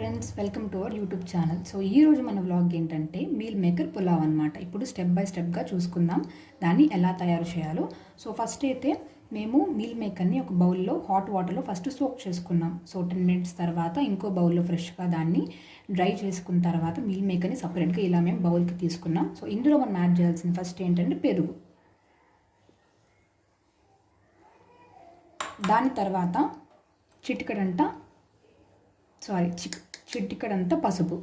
Friends welcome to our YouTube channel so ఈ రోజు మన వ్లాగ్ ఏంటంటే మీల్ మేకర్ పులావ్ అనమాట ఇప్పుడు స్టెప్ బై స్టెప్గా చూసుకుందాం. దాన్ని ఎలా తయారు చేయాలో. సో ఫస్ట్ అయితే మేము మీల్ మేకర్ని ఒక బౌల్లో హాట్ వాటర్లో ఫస్ట్ సోక్ చేసుకున్నాం. సో టెన్ మినిట్స్ తర్వాత ఇంకో బౌల్లో ఫ్రెష్గా దాన్ని డ్రై చేసుకున్న తర్వాత మీల్ మేకర్ని సపరేట్గా ఇలా మేము బౌల్కి తీసుకున్నాం. సో ఇందులో మనం యాడ్ చేయాల్సింది ఫస్ట్ ఏంటంటే పెరుగు. దాని తర్వాత చిటికడంట సారీ చిక్ చిట్టికడంతా పసుపు.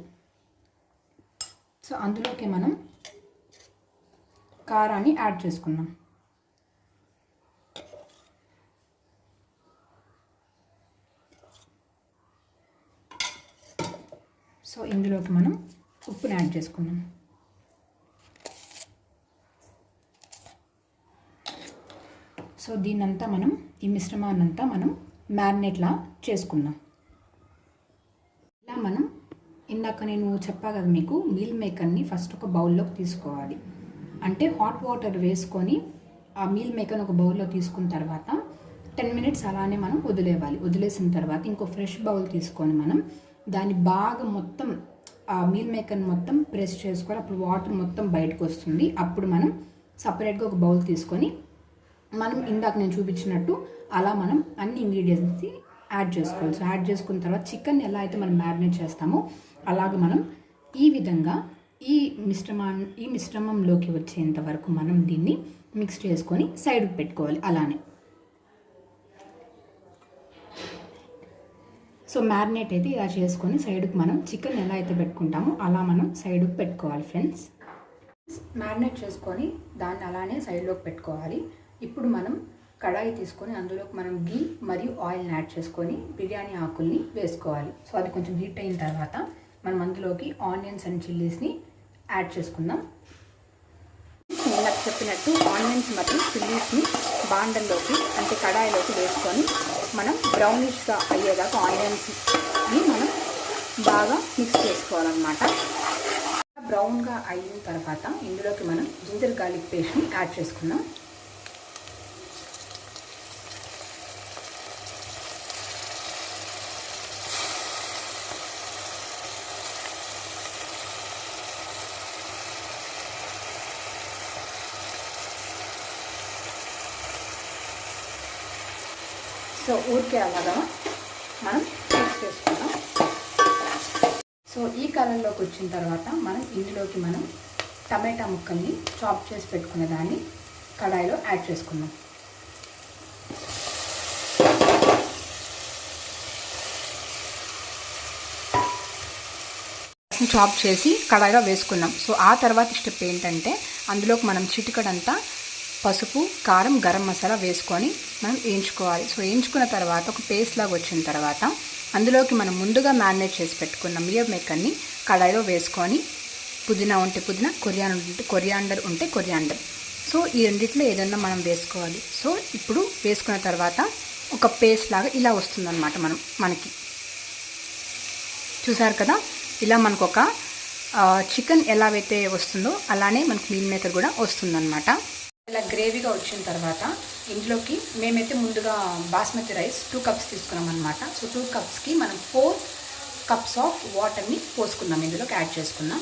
సో అందులోకి మనం కారాన్ని యాడ్ చేసుకున్నాం సో ఇందులోకి మనం ఉప్పుని యాడ్ చేసుకున్నాం సో దీన్నంతా మనం ఈ మిశ్రమాన్నంతా మనం మ్యారినేట్లా చేసుకుందాం. ఇందాక నేను చెప్పా కదా మీకు మీల్ మేకర్ని ఫస్ట్ ఒక బౌల్లోకి తీసుకోవాలి. అంటే హాట్ వాటర్ వేసుకొని ఆ మీల్ మేకర్ని ఒక బౌల్లో తీసుకున్న తర్వాత టెన్ మినిట్స్ అలానే మనం వదిలేవాలి. వదిలేసిన తర్వాత ఇంకో ఫ్రెష్ బౌల్ తీసుకొని మనం దాన్ని బాగా మొత్తం ఆ మీల్ మేకర్ని మొత్తం ప్రెస్ చేసుకొని అప్పుడు వాటర్ మొత్తం బయటకు వస్తుంది. అప్పుడు మనం సపరేట్గా ఒక బౌల్ తీసుకొని మనం ఇందాక నేను చూపించినట్టు అలా మనం అన్ని ఇంగ్రీడియంట్స్ని యాడ్ చేసుకోవాలి. సో యాడ్ చేసుకున్న తర్వాత చికెన్ ఎలా అయితే మనం మ్యారినేట్ చేస్తామో అలాగ మనం ఈ విధంగా ఈ మిశ్రమా ఈ మిశ్రమంలోకి వచ్చేంత వరకు మనం దీన్ని మిక్స్ చేసుకొని సైడ్కి పెట్టుకోవాలి అలానే. సో మ్యారినేట్ అయితే ఇలా చేసుకొని సైడ్కి మనం చికెన్ ఎలా అయితే పెట్టుకుంటామో అలా మనం సైడ్కి పెట్టుకోవాలి ఫ్రెండ్స్. మ్యారినేట్ చేసుకొని దాన్ని అలానే సైడ్లోకి పెట్టుకోవాలి. ఇప్పుడు మనం కడాయి తీసుకొని అందులోకి మనం గీ మరియు ఆయిల్ని యాడ్ చేసుకొని బిర్యానీ ఆకుల్ని వేసుకోవాలి. సో అది కొంచెం హీట్ అయిన తర్వాత మనం అందులోకి ఆనియన్స్ అండ్ చిల్లీస్ని యాడ్ చేసుకుందాం. నాకు చెప్పినట్టు ఆనియన్స్ మరియు చిల్లీస్ని బాండల్లోకి అంటే కడాయిలోకి వేసుకొని మనం బ్రౌనిష్గా అయ్యేదాకా ఆనియన్స్ని మనం బాగా మిక్స్ చేసుకోవాలన్నమాట. బ్రౌన్గా అయిన తర్వాత ఇందులోకి మనం జింజర్ గార్లిక్ పేస్ట్ని యాడ్ చేసుకుందాం. సో ఊరికే అలాగా మనం మిక్స్ చేసుకుందాం. సో ఈ కలర్లోకి వచ్చిన తర్వాత మనం ఇందులోకి మనం టమాటా ముక్కల్ని చాప్ చేసి పెట్టుకున్న దాన్ని కడాయిలో యాడ్ చేసుకుందాం. చాప్ చేసి కడాయిలో వేసుకున్నాం సో ఆ తర్వాత స్టెప్ ఏంటంటే అందులోకి మనం చిటికడంతా పసుపు కారం గరం మసాలా వేసుకొని మనం వేయించుకోవాలి సో వేయించుకున్న తర్వాత ఒక పేస్ట్ లాగా వచ్చిన తర్వాత అందులోకి మనం ముందుగా మ్యారినేట్ చేసి పెట్టుకున్న మియర్ మేకర్ని కడాయిలో వేసుకొని పుదీనా ఉంటే పుదీనా కొరియాండర్ ఉంటే కొరియాండర్ ఉంటే కొరియాండర్. సో ఈ రెండిట్లో ఏదన్నా మనం వేసుకోవాలి. సో ఇప్పుడు వేసుకున్న తర్వాత ఒక పేస్ట్ లాగా ఇలా వస్తుందన్నమాట మనం మనకి. చూసారు కదా? ఇలా మనకు ఒక చికెన్ ఎలా అయితే వస్తుందో అలానే మనకు మీల్ మేకర్ కూడా వస్తుందన్నమాట. ఇలా గ్రేవీగా వచ్చిన తర్వాత ఇందులోకి మేమైతే ముందుగా బాస్మతి రైస్ టూ కప్స్ తీసుకున్నాం అనమాట సో టూ కప్స్కి మనం ఫోర్ కప్స్ ఆఫ్ వాటర్ని పోసుకున్నాం ఇందులోకి యాడ్ చేసుకున్నాం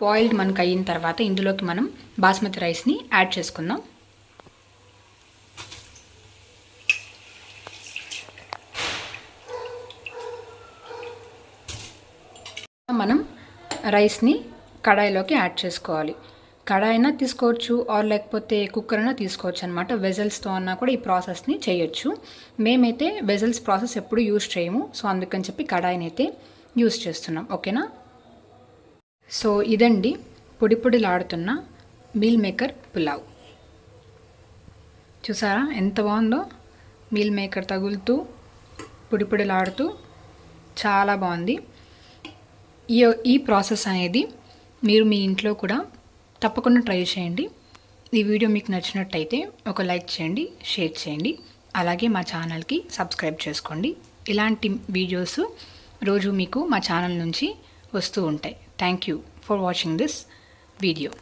బాయిల్డ్ మనకు అయిన తర్వాత ఇందులోకి మనం బాస్మతి రైస్ని యాడ్ చేసుకుందాం. మనం రైస్ని కడాయిలోకి యాడ్ చేసుకోవాలి. కడాయి అయినా తీసుకోవచ్చు ఆర్ లేకపోతే కుక్కర్ అయినా తీసుకోవచ్చు అనమాట వెజల్స్తో అన్నా కూడా ఈ ప్రాసెస్ని చేయొచ్చు. మేమైతే వెజల్స్ ప్రాసెస్ ఎప్పుడు యూజ్ చేయము. సో అందుకని చెప్పి కడాయిని అయితే యూజ్ చేస్తున్నాం. ఓకేనా? సో ఇదండి పొడి పొడిలాడుతున్న మీల్ మేకర్ పులావ్. చూసారా? ఎంత బాగుందో? మీల్ మేకర్ తగులుతూ పొడి పొడిలాడుతూ చాలా బాగుంది. ఈ ఈ ప్రాసెస్ అనేది మీరు మీ ఇంట్లో కూడా తప్పకుండా ట్రై చేయండి. ఈ వీడియో మీకు నచ్చినట్టయితే ఒక లైక్ చేయండి షేర్ చేయండి అలాగే మా ఛానల్కి సబ్స్క్రైబ్ చేసుకోండి. ఇలాంటి వీడియోస్ రోజు మీకు మా ఛానల్ నుంచి వస్తూ ఉంటాయి. Thank you for watching this video